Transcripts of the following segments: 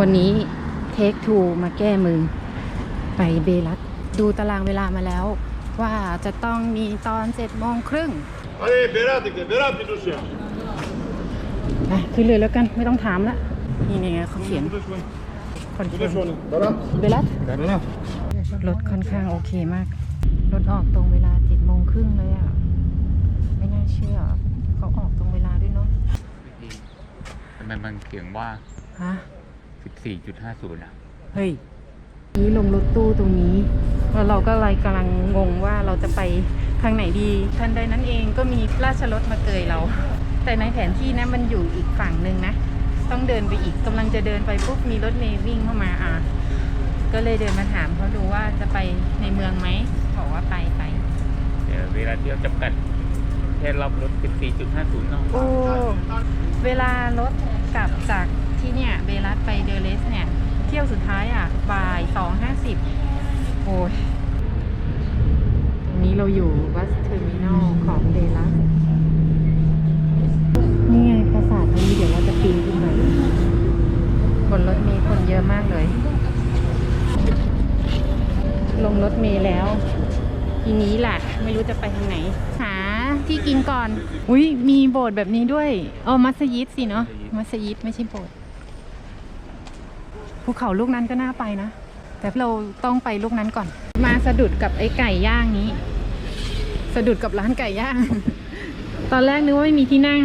วันนี้เทคทูมาแก้มือ ไปเบลัสดูตารางเวลามาแล้ว ว่าจะต้องมีตอนเจ็ดโมงครึ่ง Allez, Beratike, Berati Lucia. ไปขึ้นเลยแล้วกันไม่ต้องถามละนี่ไงเขาเขียนคอนเฟิร์ม Berat? เบลัส Berat. รถค่อนข้างโอเคมาก รถออกตรงเวลาเจ็ดโมงครึ่งเลยอะ ไม่น่าเชื่อ เขาออกตรงเวลาด้วยเนาะทำไมมันเขียนว่าฮะ 14.50อะ เฮ้ย นี้ลงรถตู้ตรงนี้แล้วเราก็เลยกำลังงงว่าเราจะไปทางไหนดีทันใดนั้นเองก็มีราชรถมาเกยเรา แต่ในแผนที่นะมันอยู่อีกฝั่งหนึ่งนะ ต้องเดินไปอีกกำลังจะเดินไปปุ๊บมีรถเมย์วิ่งเข้ามาอะก็เลยเดินมาถามเขาดูว่าจะไปในเมืองไหมบอกว่าไปไปเดี๋ยวเวลาเที่ยวจำกัดแค่รอบรถ14.50เนาะโอ้เวลารถกลับจาก ที่เนี่ยเบลัสไปเดเลสเนี่ย เที่ยวสุดท้ายอะบ่ายสองห้าสิบโอ้ยตรงนี้เราอยู่บัสเทอร์มินอลของเดลัสนี่ไงปราสาทตรงนี้เดี๋ยวเราจะปีนขึ้นไปบนรถมล์คนเยอะมากเลย ลงรถเมล์แล้ว ทีนี้แหละไม่รู้จะไปทางไหน หาที่กินก่อน อุ้ยมีโบสถ์แบบนี้ด้วย เออมัสยิดสิเนาะมัสยิดไม่ใช่โบสถ์ ภูเขาลูกนั้นก็น่าไปนะ แต่เราต้องไปลูกนั้นก่อน มาสะดุดกับไอ้ไก่ย่างนี้ สะดุดกับร้านไก่ย่าง ตอนแรกนึกว่าไม่มีที่นั่ง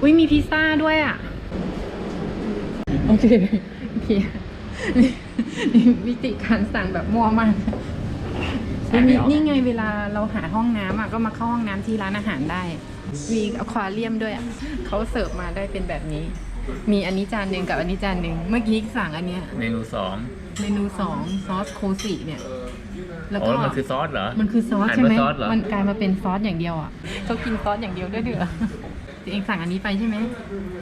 อุ้ยมีพิซซ่าด้วยอะ โอเคโอเคนี่วิธีการสั่งแบบมัวมากนี่นี่ไงเวลาเราหาห้องน้ำอะก็มาเข้าห้องน้ำที่ร้านอาหารได้ มีอควาเรียมด้วยอะเขาเสิร์ฟมาได้เป็นแบบนี้ มีอันนี้จานหนึ่งกับอันนี้จานหนึ่งเมื่อกี้สั่งอันเนี้ยเมนูเมนูสองซอสโคซิเนี่ย2แล้วอ๋ก็อมันคือซอสเหรอ มันคือซอสอ่านใช่ไหมว่าซอสเหรอ มันกลายมาเป็นซอสอย่างเดียวอะเขากินซอสอย่างเดียวด้วยเดือตัวเองสั่งอันนี้ไปใช่ไหม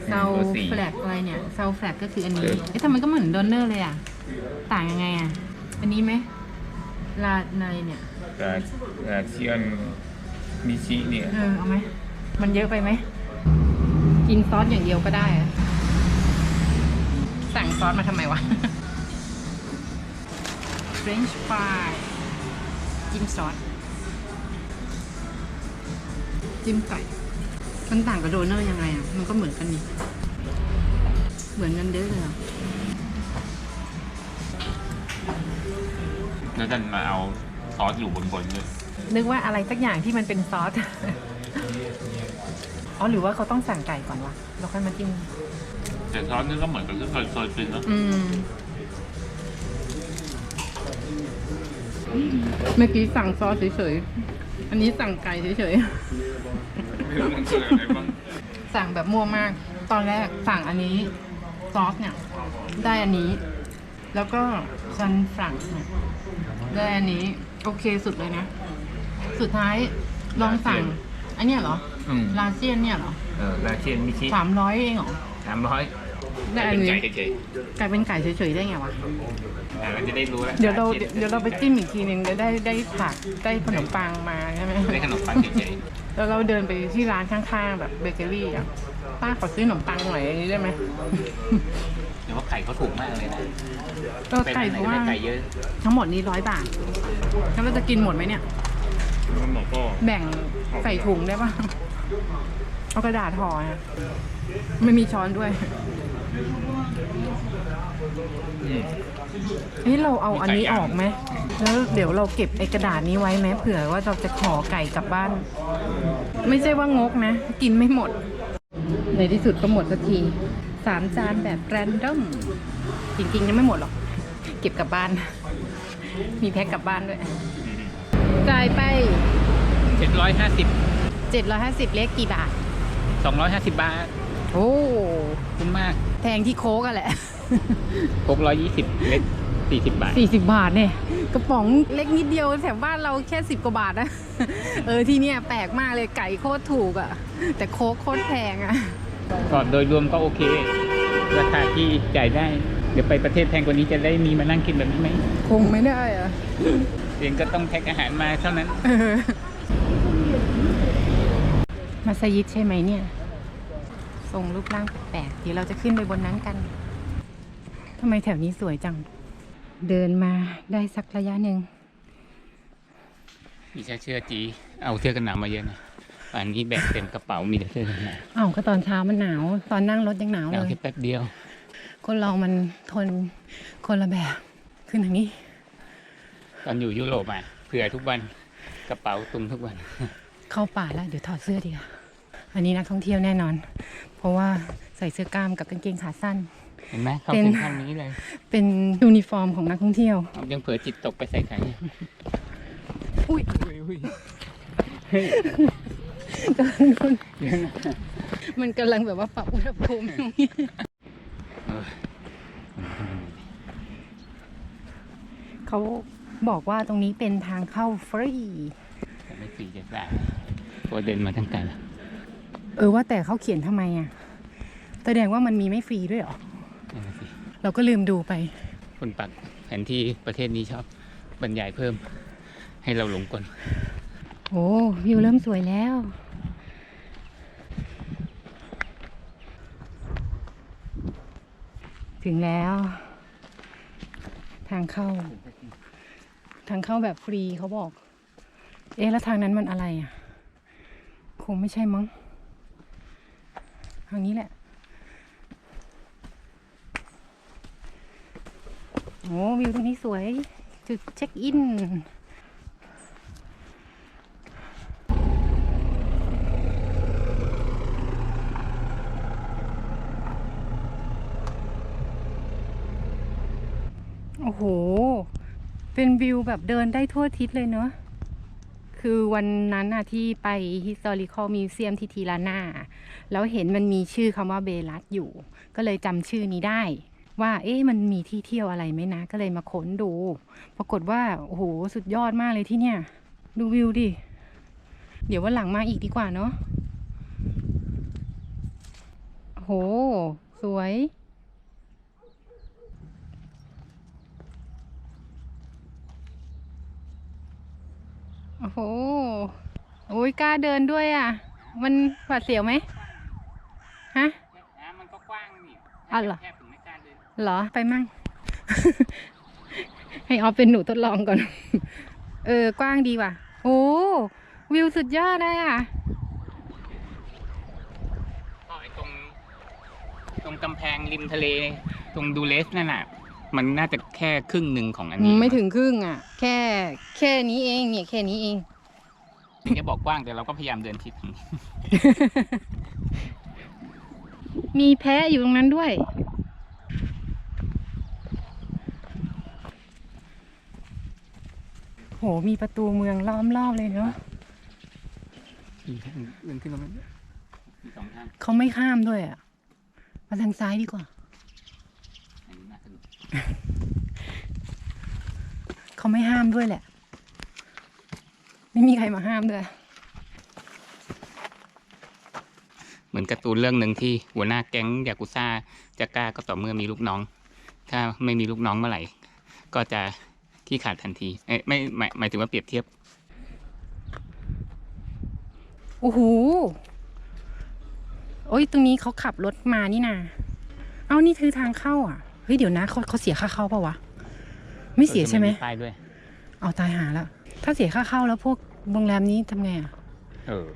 เซาแฟลกอะไรเนี่ยเซาแฟลกก็คืออันนี้เอ๊ะทำไมก็เหมือนโดนเนอร์เลยอะต่างยังไงอะอันนี้ไหมลาในเนี่ยกาเอ่อเชียนมิชิเนี่ย เออเอาไหม มันเยอะไปไหม กินซอสอย่างเดียวก็ได้อะ สั่งซอสมาทำไมวะ French fry จิ้มซอส จิ้มไก่ มันต่างกับโดนัลยังไงอะ มันก็เหมือนกันนี่ เหมือนกันเด้อเลยอะแล้วกันมาเอาซอสอยู่บนบนๆเลยนึกว่าอะไรสักอย่างที่มันเป็นซอส อ๋อหรือว่าเขาต้องสั่งไก่ก่อนวะ แล้วค่อยมาจิ้ม แต่ซอสนี่ก็เหมือนกับที่เคยเคยกินนะอืม เมื่อกี้สั่งซอสเฉยๆ อันนี้สั่งไก่เฉยไม่รู้มันคืออะไรบ้างๆ สั่งแบบมั่วมาก ตอนแรกสั่งอันนี้ซอสเนี่ย ได้อันนี้ แล้วก็ซันฟรังก์เนี่ยได้อันนี้ โอเคสุดเลยนะ สุดท้ายลองสั่ง อันเนี้ยเหรอ อืมลาเซียนเนี่ยเหรอเออราเชียนมิชิสามร้อยเองเหรอ สามร้อย ได้อันนี้ ไก่เฉยกลายเป็นไก่เฉยๆได้ไงวะ ๆอ่าเราจะได้รู้แล้วเดี๋ยวเราเดี๋ยวเราไปจิ้มอีกทีหนึ่งจะได้ได้ผักได้ขนมปังมาใช่ไหมได้ขนมปังเฉยแล้วเราเดินไปที่ร้านข้างๆ แบบเบเกอรี่อะป้าขอซื้อขนมปังหน่อยอย่างนี้ได้ไหม ๆแต่ว่าไก่เขาถูกมากเลยนะก็ไก่เพปราะร้ว่านไหนก็ได้ไก่เยอะทั้งหมดนี้ร้อยบาทแล้วเราจะกินหมดไหมเนี่ย มันบอกก็แบ่งใส่ถุงได้ปะ เอากระดาษห่ออะไม่มีช้อนด้วยอืมเฮ้ยเราเอาอันนี้ออกไหม แล้วเดี๋ยวเราเก็บไอ้กระดาษนี้ไว้ไหมเผื่อว่าเราจะขอไก่กลับบ้าน ไม่ใช่ว่างกนะ กินไม่หมด ในที่สุดก็หมดสักทีสามจานแบบแรนดอมจริงๆยังไม่หมดหรอก เก็บกลับบ้าน มีแพ็คกลับบ้านด้วยจ่ายไปเจ็ดร้อยห้าสิบ750 เลขกี่บาท สองร้อยห้าสิบบาท โอ้คุ้มมาก แพงที่โค้กอะแหละหกร้อยยี่สิบเล็กสี่สิบบาท 40 บาทเนี่ยกระป๋องเล็กนิดเดียวแถวบ้านเราแค่ 10 กว่าบาทนะ เออที่เนี่ยแปลกมากเลยไก่โคตรถูกอะแต่โค้กโคตรแพงอะก่อนโดยรวมก็โอเค ราคาที่จ่ายได้ เดี๋ยวไปประเทศแพงกว่านี้จะได้มีมานั่งกินแบบนี้ไหมคงไม่ได้อะเองก็ต้องแพ็คอาหารมาเท่านั้นเออ มัสยิดใช่ไหมเนี่ยทรงรูปร่างแปลกๆเดี๋ยวเราจะขึ้นไปบนนั้นกันททำไมแถวนี้สวยจัง เดินมาได้สักระยะหนึ่งมีเชื่อเชื่อจี เอาเสื้อกันหนาวมาเยอะนะป่านนี้แบกเต็มกระเป๋ามีแต่เสื้อกันหนาวอ้าวก็ตอนเช้ามันหนาว ตอนนั่งรถยังหนาวหเลนาวยแค่แป๊บเดียว คนเรามันทนคนละแบบ ขึ้นทางนี้ ตอนอยู่ยุโรปอะเผื่อทุกวันกระเป๋าตุงทุกวัน เข้าป่าแล้วเดี๋ยวถอดเสื้อดีกว่าอันนี้นักท่องเที่ยวแน่นอน เพราะว่าใส่เสื้อกล้ามกับกางเกงขาสั้น เห็นไหมเข้าเป็นถึงขั้นนี้เลย เป็นยูนิฟอร์มของนักท่องเที่ยวเอายังเผลอจิตตกไปใส่ไข่อุ้ยอุ้ยกำลังโดนมันกำลังแบบว่าปรับอุณหภูมิตรงนี้เออเขาบอกว่าตรงนี้เป็นทางเข้าฟรีแต่ไม่ฟรีจะได้ เพราะเดินมาตั้งไกลแล้วเออว่าแต่เขาเขียนทำไมอะแสดงว่ามันมีไม่ฟรีด้วยเหรอนั่นน่ะสิเราก็ลืมดูไป คนปักแผนที่ประเทศนี้ชอบบรรยายเพิ่ม ให้เราหลงกลโอ้วิวเริ่มสวยแล้วถึงแล้ว ทางเข้า ทางเข้าแบบฟรีเขาบอก เอ๊ะแล้วทางนั้นมันอะไรอะ คงไม่ใช่มั้งทางนี้แหละ โอ้วิวตรงนี้สวย จุดเช็คอินโอ้โห เป็นวิวแบบเดินได้ทั่วทิศเลยเนอะ คือวันนั้นอะที่ไป historical museum ที่ทีลาน่าแล้วเห็นมันมีชื่อคำว่าเบลัสอยู่ ก็เลยจำชื่อนี้ได้ ว่า เอ๊ะมันมีที่เที่ยวอะไรไหมนะ ก็เลยมาค้นดู ปรากฏว่า โอ้โห สุดยอดมากเลยที่เนี่ย ดูวิวดิ เดี๋ยววันหลังมาอีกดีกว่าเนาะโอ้โหสวย อ้โหโอ้ยกล้าเดินด้วยอะ มันหวาดเสียวไหมฮะน้ำมันก็กว้างนี่อ้าวเหรอแคบถึงไม่กล้าเดินเหรอไปมั่ง ให้ออฟเป็นหนูทดลองก่อน เออกว้างดีว่ะ โอ้วิวสุดยอดเลยอะก็ไอ้ตรง ตรงกำแพงริมทะเล ตรงดูเลสนั่นน่ะ มันน่าจะแค่ครึ่งหนึ่งของอันนี้ไม่ถึงครึ่งอะ แค่แค่นี้เองเนี่ยแค่นี้เองถึงจะบอกกว้างแต่เราก็พยายามเดินทิศทางนี้มีแพะอยู่ตรงนั้นด้วย โห มีประตูเมืองล้อมรอบเลยเนาะมีทางเดินขึ้นตรงนั้นมีสองทางเขาไม่ข้ามด้วยอะ มาทางซ้ายดีกว่าอันนี้น่าสนุก เขาไม่ห้ามด้วยแหละ ไม่มีใครมาห้ามด้วย เหมือนการ์ตูนเรื่องหนึ่งที่หัวหน้าแก๊งยากุซ่าจะกล้าก็ต่อเมื่อมีลูกน้อง ถ้าไม่มีลูกน้องเมื่อไหร่ ก็จะขี้ขาดทันทีเอ้ยไม่หมายหมายถึงว่าเปรียบเทียบโอ้โหโอ้ยตรงนี้เขาขับรถมานี่นา เอานี่คือทางเข้าอะ เฮ้ยเดี๋ยวนะเขาเขาเสียค่าเข้าปะวะ ไม่เสียใช่ไหมป้ายด้วย เอาตายหาแล้วถ้าเสียค่าเข้าแล้วพวกโรงแรมนี้ทำไงอะเออ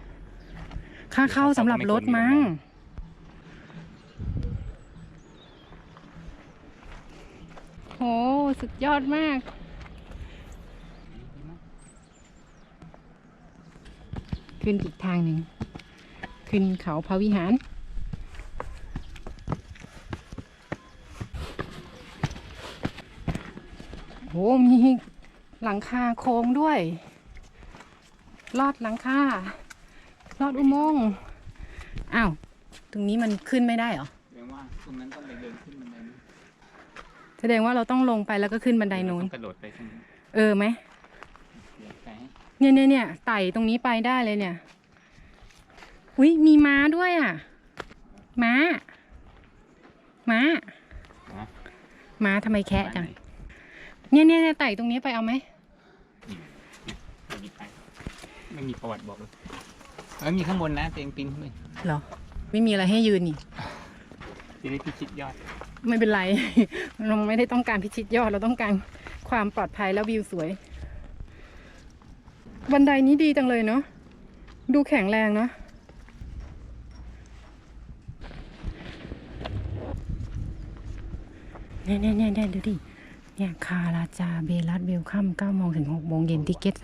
ค่าเข้าสำหรับรถมั้ง โห สุดยอดมาก ขึ้นอีกทางหนึ่ง ขึ้นเขาพระวิหาร โห มีหลังคาโค้งด้วย ลอดหลังคาลอดอุโมงค์อ้าว ตรงนี้มันขึ้นไม่ได้เหรอ แสดงว่าตรงนั้นต้องไปเดินขึ้นบันไดนู้นแสดงว่าเราต้องลงไปแล้วก็ขึ้นบันไดนู้น ต้องกระโดดไปตรงนี้เออไหม เดี๋ยวไปเนี่ยเนี่ยเนี่ยไต่ตรงนี้ไปได้เลยเนี่ย อุ้ยมีม้าด้วยอะ ม้า ม้านะม้าทำไมแคะจัง ไปไหน เนี่ยเนี่ยเนี่ยไต่ตรงนี้ไปเอาไหมไม่มีไปไม่มีประวัติบอกเลยเออมีข้างบนนะเตียงปีนขึ้นไปเหรอ ไม่มีอะไรให้ยืนนี่จะได้พิชิตยอด ไม่เป็นไร เราไม่ได้ต้องการพิชิตยอดเราต้องการความปลอดภัยแล้ววิวสวย บันไดนี้ดีจังเลยเนาะดูแข็งแรงเนาะเนี่ยเนี่ยเนี่ยเนี่ยดูดิ เนี่ยคาราจาเบลัสเวลคัม9โมงถึง6โมงเย็นติเกต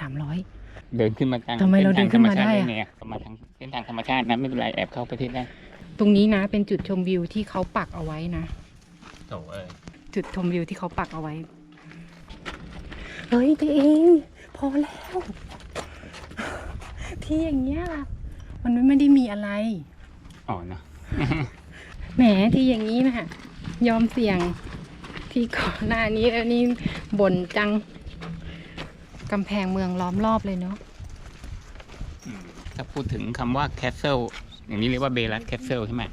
300เดินขึ้นมากลางทำไมเราเดินขึ้นมาได้อะเส้นทงธรรชติเนี่ยมาทางเส้นทางธรรมชาตินะไม่เป็นไรแอบเข้าประเทศได้ตรงนี้นะ เป็นจุดชมวิวที่เขาปักเอาไว้นะโถเอ้ยจุดชมวิวที่เขาปักเอาไว้เฮ้ยตัวเองพอแล้ว ที่อย่างเงี้ยล่ะมันไม่ได้มีอะไรอ๋อเนาะแหมที่อย่างนี้นะยอมเสี่ยง ที่ก่อนหน้านี้แล้วนี่บ่นจังกำแพงเมืองล้อมรอบเลยเนาะถ้าพูดถึงคำว่า castle อย่างนี้เรียกว่าเบลัส castle ใช่ไหม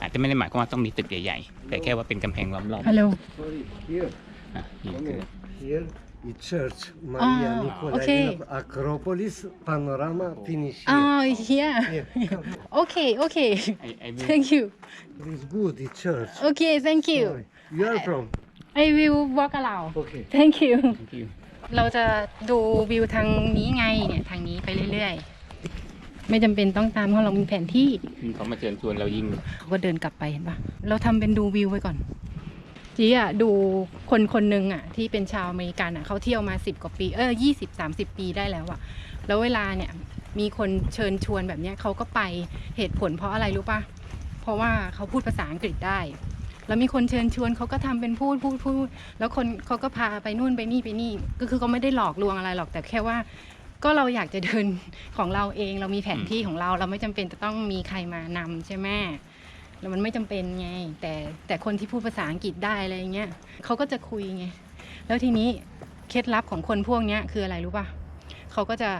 อาจจะไม่ได้หมายความว่าต้องมีตึกใหญ่ๆ แต่แค่ว่าเป็นกำแพงล้อมรอบฮัลโหล Sorry, here, อะนี่คือ here, the church, Maria Ah, Nicolae, okay. Acropolis, panorama, finish อ๋อ here. เฮีย Here, come. โอเคโอเคไอไอวิว thank you It is good, the church. โอเค thank you Sorry. You are from? I will walk around Okay. thank you thank you เราจะดูวิวทางนี้ไงเนี่ยทางนี้ไปเรื่อยๆ ไม่จำเป็นต้องตามเพราะเรามีแผนที่ เขามาเชิญชวนเรายิงเขาก็เดินกลับไปเห็นปะเราทำเป็นดูวิวไว้ก่อน จีอะดูคนคนหนึ่งอะที่เป็นชาวอเมริกันอะเขาเที่ยวมาสิบกว่าปี เออยี่สิบสามสิบปีได้แล้วอะ แล้วเวลาเนี่ยมีคนเชิญชวนแบบเนี้ยเขาก็ไปเหตุผลเพราะอะไรรู้ปะเพราะว่าเขาพูดภาษาอังกฤษได้ แล้วมีคนเชิญชวนเขาก็ทำเป็นพูดพูดพูดแล้วคนเขาก็พาไปนู่นไปนี่ไปนี่ ก็คือเขาไม่ได้หลอกลวงอะไรหรอกแต่แค่ว่า ก็เราอยากจะเดินของเราเองเรามีแผนที่ของเรา เราไม่จำเป็นจะต้องมีใครมานำใช่ไหมแล้วมันไม่จำเป็นไง แต่แต่คนที่พูดภาษาอังกฤษได้อะไรเงี้ยเขาก็จะคุยไงแล้วทีนี้เคล็ดลับของคนพวกเนี้ยคืออะไรรู้ป่ะเขาก็จะ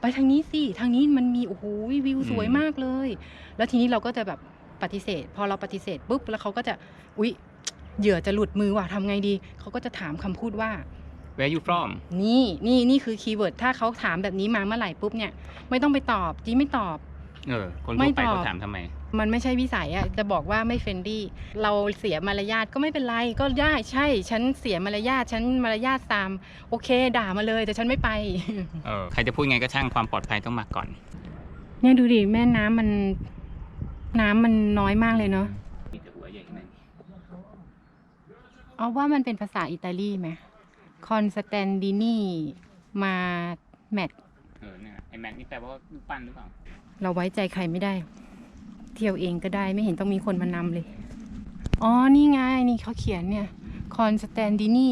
ไปทางนี้สิทางนี้มันมีโอ้โหวิวสวยมากเลย แล้วทีนี้เราก็จะแบบ ปฏิเสธ พอเราปฏิเสธปุ๊บแล้วเขาก็จะอุ๊ยเหยื่อจะหลุดมือว่ะทำไงดี เขาก็จะถามคำพูดว่า where you from นี่นี่นี่คือคีย์เวิร์ดถ้าเขาถามแบบนี้มาเมื่อไหร่ปุ๊บเนี่ย ไม่ต้องไปตอบจีไม่ตอบ เออ คนไม่ทั่วไปตอบเขาถามทำไม มันไม่ใช่วิสัยอะจะบอกว่าไม่เฟรนดี้เราเสียมารยาทก็ไม่เป็นไรก็ได้ใช่ ฉันเสียมารยาทฉันมารยาทตาม โอเค ด่ามาเลยแต่ฉันไม่ไปเออใครจะพูดไงก็ช่างความปลอดภัยต้องมาก่อน เนี่ยดูดิแม่น้ำมัน น้ำมันน้อยมากเลยเนาะมีแต่หัวใหญ่ขนาดนี้เอาว่ามันเป็นภาษาอิตาลีไหมคอนสแตนดินีมาแมทเออเนี่ยไอแม็กนี่แปลว่ารูปปั้นหรือเปล่า เราไว้ใจใครไม่ได้ เที่ยวเองก็ได้ไม่เห็นต้องมีคนมานำเลย อ๋อ นี่ไง นี่เขาเขียนเนี่ย Constantini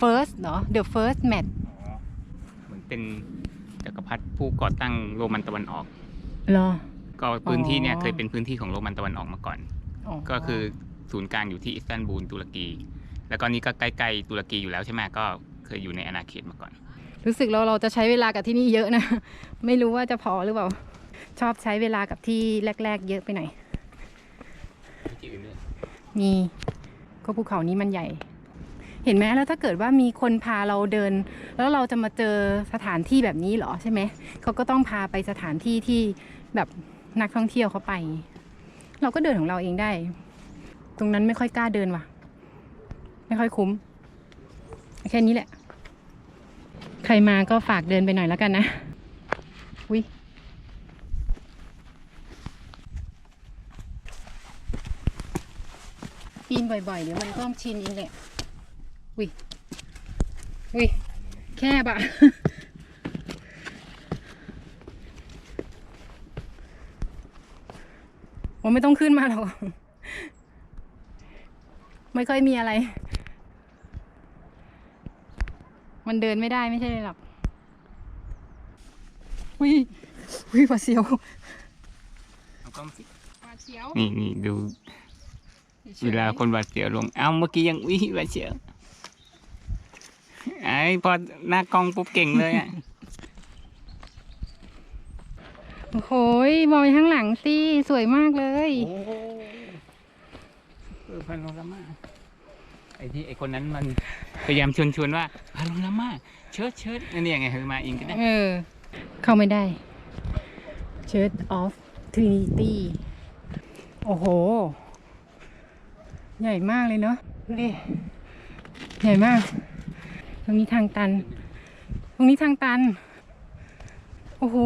first เหรอ the first match อ๋อ เหมือนเป็นจักรพรรดิผู้ก่อตั้งโรมันตะวันออก เหรอ ก็พื้นที่เนี่ยอ๋อเคยเป็นพื้นที่ของโรมันตะวันออกมาก่อน ก็คือศูนย์กลางอยู่ที่อิสตันบูลตุรกี แล้วก็นี่ก็ใกล้ๆตุรกีอยู่แล้วใช่ไหมก็เคยอยู่ในอาณาเขตมาก่อน รู้สึกเราเราจะใช้เวลากับที่นี่เยอะนะ ไม่รู้ว่าจะพอหรือเปล่า ชอบใช้เวลากับที่แรก ๆ เยอะไปหน่อยที่อื่นด้วยมีก็ภูเขานี้มันใหญ่ เห็นไหมแล้วถ้าเกิดว่ามีคนพาเราเดิน แล้วเราจะมาเจอสถานที่แบบนี้เหรอใช่ไหมเขาก็ต้องพาไปสถานที่ที่แบบ นักท่องเที่ยวเขาไป เราก็เดินของเราเองได้ ตรงนั้นไม่ค่อยกล้าเดินว่ะ ไม่ค่อยคุ้ม แค่นี้แหละ ใครมาก็ฝากเดินไปหน่อยแล้วกันนะวิปีนบ่อยๆ เดี๋ยวมันก็ชินเองแหละวิวิแค่บอะ ผมไม่ต้องขึ้นมาหรอก ไม่ค่อยมีอะไร มันเดินไม่ได้ไม่ใช่เลยหรอกวิวิหวาดเสียวเอากล้องสิหวาดเสียวนี่นี่ดูเวลาคนหวาดเสียวลง เอ้าเมื่อกี้ยังอุ้ยหวาดเสียวไอ้พอหน้ากล้องปุ๊บเก่งเลยอะ โอ้โหยมองไปข้างหลังสิ สวยมากเลยโอ้เออพาโนรามาไอ้ที่ไอ้คนนั้นมันพยายามชวนชวนๆว่าพาโนรามาเชิดเชิดนั่นนี่ยังไงเธอมาเองก็ได้เออ เข้าไม่ได้ Church of Trinity โอ้โห ใหญ่มากเลยเนาะดูดิใหญ่มาก ตรงนี้ทางตัน ตรงนี้ทางตัน โอ้โห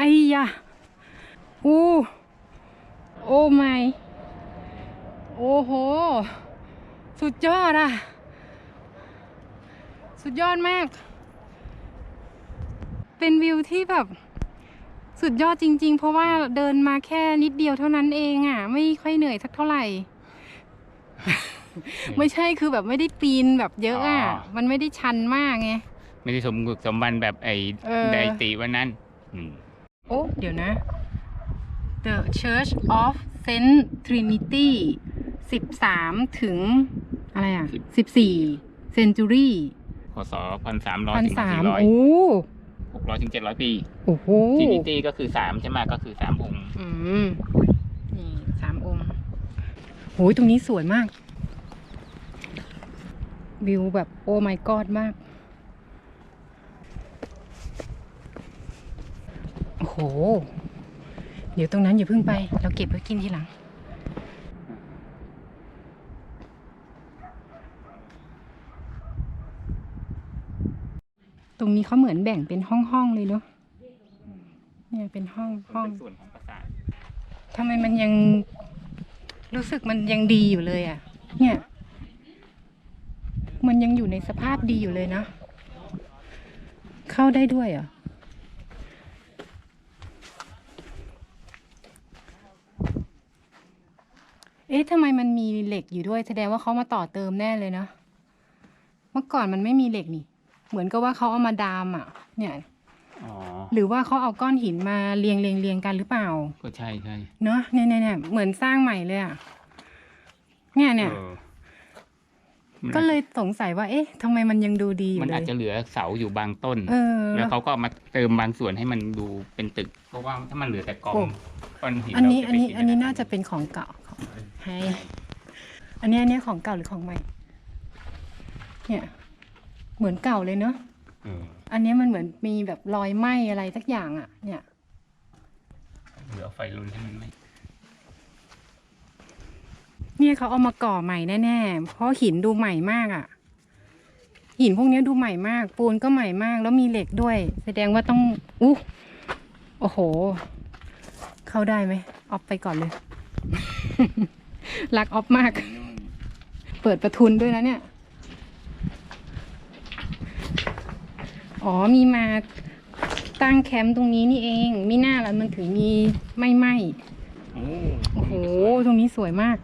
ไอ้ยะอู้โอ้ไม่โอ้โห สุดยอดอะสุดยอดมาก เป็นวิวที่แบบ สุดยอดจริง ๆ เพราะว่าเดินมาแค่นิดเดียวเท่านั้นเองอะ่ะ ไม่ค่อยเหนื่อยสักเท่าไหร่ ไม่ใช่คือแบบไม่ได้ปีนแบบเยอะอะ่ะอ๋อมันไม่ได้ชันมากไง ไม่ได้สมบุกสมบันแบบไอ้เออไดติวันนั้น อืม โอ้เดี๋ยวนะ The Church of Saint Trinity สิบสามถึง อะไรอะสิบสี่ century พศพันสามร้อยพันถึงสาสี่มร้อยโอ้หกร้อยถึงเจ็ดร้อยปี โอ้โหทินิตี้ก็คือสามใช่ไหมก็คือสามองค์ อืม นี่สามองค์โหยตรงนี้สวยมาก วิวแบบโอ้ my god มาก โอ้โห เดี๋ยวตรงนั้นอย่าเพิ่งไป เราเก็บไว้กินทีหลัง ตรงนี้เขาเหมือนแบ่งเป็นห้องๆเลยเนาะเนี่ยเป็นห้องห้อง เป็นส่วนของปราสาททำไมมันยังรู้สึกมันยังดีอยู่เลยอะ เนี่ย มันยังอยู่ในสภาพดีอยู่เลยนะเข้าได้ด้วยเหรอ เอ๊ะ ทำไมมันมีเหล็กอยู่ด้วย แสดงว่าเขามาต่อเติมแน่เลยเนาะเมื่อก่อนมันไม่มีเหล็กนี่ เหมือนกับว่าเขาเอามาดามอะ เนี่ยอ๋อหรือว่าเขาเอาก้อนหินมาเรียงเรียงเรียงกันหรือเปล่า ก็ใช่ใช่เนอะเนี่ยเนี่ยเนี่ยเหมือนสร้างใหม่เลยอะเนี่ยเนี่ยออมันก็เลยสงสัยว่า เอ๊ะทำไมมันยังดูดีอยู่มันเลอาจยจะเหลือเสาอยู่บางต้นเออแล้วเขาก็เอามาเติมบางส่วนให้มันดูเป็นตึก เพราะว่าถ้ามันเหลือแต่กองโอ้ก้อนหินอันนี้เราอันนี้ไปอันนี้จิตน่าจะเป็นของเก่าของ ให้อันนี้อันนี้ของเก่าหรือของใหม่ เนี่ย เหมือนเก่าเลยเนอะเอออันนี้มันเหมือนมีแบบรอยไหม้อะไรสักอย่างอะเนี่ยเหลือไฟลุนให้มันไหมเนี่ยเขาเอามาก่อใหม่แน่ๆ เพราะหินดูใหม่มากอะ่ะ หินพวกนี้ดูใหม่มาก ปูนก็ใหม่มาก แล้วมีเหล็กด้วย แสดงว่าต้องอู้โอ้โห เข้าได้ไหมออฟไปก่อนเลย รักออฟมาก เปิดประทุนด้วยนะเนี่ย อ๋อมีมาตั้งแคมป์ตรงนี้นี่เองมีหน้าแล้วมันถึงมีไม่ไหมโอ้โห ตรงนี้สวยมาก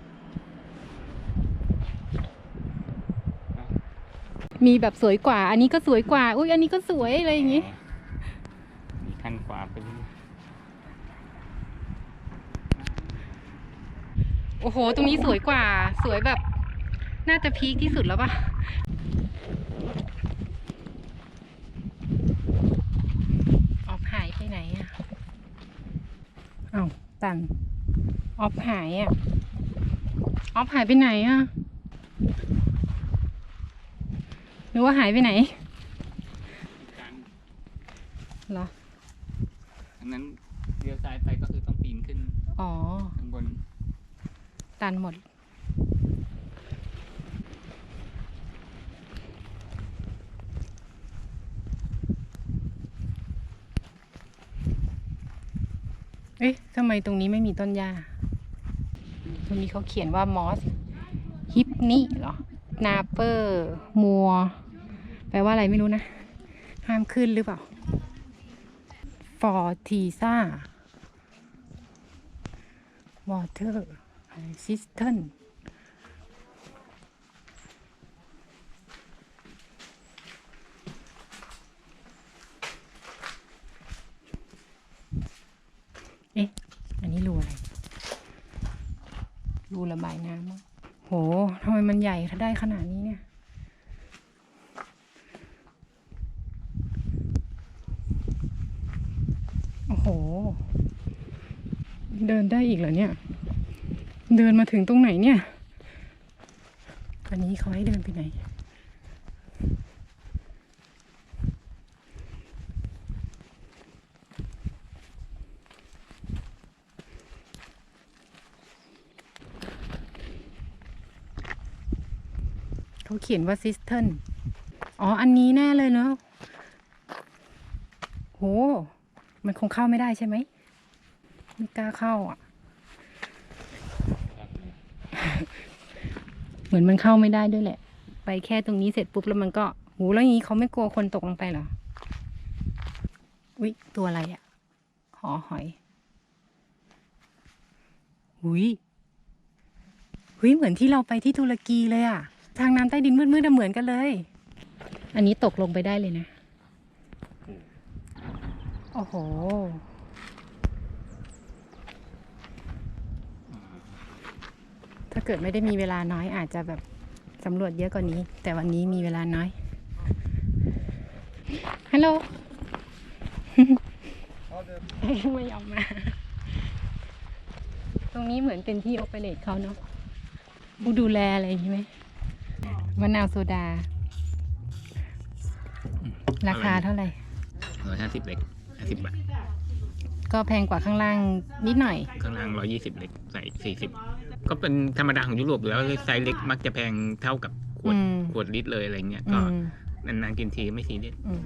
มีแบบสวยกว่า อันนี้ก็สวยกว่า อุ้ยอันนี้ก็สวยอะไรอย่างงี้ มีขั้นขวาไปเรื่อย โอ้โห ตรงนี้สวยกว่า สวยแบบ น่าจะพีคที่สุดแล้วปะออฟหายไปไหนอะเอ้าตัน ออฟหายอะ ออฟหายไปไหนอะ หรือว่าหายไปไหนกันเหรอ อันนั้นเลี้ยวซ้ายไปก็คือต้องปีนขึ้น อ๋อ ข้างบนันหมด เอ๊ะทำไมตรงนี้ไม่มีต้นหญ้า ตรงนี้เขาเขียนว่ามอสฮิปนี่เหรอ นาเปอร์มัว แปลว่าอะไรไม่รู้นะ ห้ามขึ้นหรือเปล่า ฟอร์ทีซ่าวอเตอร์ ซิสเทนเอ๊ะ อันนี้รูอะไร รูระบายน้ำโหทำไมมันใหญ่ได้ขนาดนี้เนี่ยโอ้โห เดินได้อีกเหรอเนี่ย เดินมาถึงตรงไหนเนี่ย อันนี้เขาให้เดินไปไหน เขาเขียนว่าซิสเทิลอ๋อ อันนี้แน่เลยเนอะโห มันคงเข้าไม่ได้ใช่ไหมไม่กล้าเข้าอะ เห มือนมันเข้าไม่ได้ด้วยแหละ ไปแค่ตรงนี้เสร็จปุ๊บแล้วมันก็โหแล้วอย่างนี้เขาไม่กลัวคนตกลงไปเหรออุ๊ยตัวอะไรอะหอหอยหุยหุยเหมือนที่เราไปที่ตุรกีเลยอะ ทางน้ำใต้ดินมืดๆเหมือนกันเลย อันนี้ตกลงไปได้เลยนะ โอ้โห ถ้า เกิดไม่ได้มีเวลาน้อยอาจจะแบบสำรวจเยอะกว่านี้ แต่วันนี้มีเวลาน้อย ฮัลโหล ไม่ยอมมา ตรงนี้เหมือนเป็นที่โอเปเรตเขาเนาะผู้ดูแลอะไรอย่างนี้ไหมมะนาวโซดา ราคาเท่าไหร่ร้อยห้าสิบเล็กห้าสิบบาท ก็แพงกว่าข้างล่างนิดหน่อย ข้างล่างร้อยี่สิบเล็กใส่สี่สิบ ก็เป็นธรรมดาของยุโรปอยู่แล้วไซส์เล็กมักจะแพงเท่ากับขวดอืมขวดลิตรเลยอะไรเงี้ยอืก็มนานๆกินทีไม่ซีเรียสอืม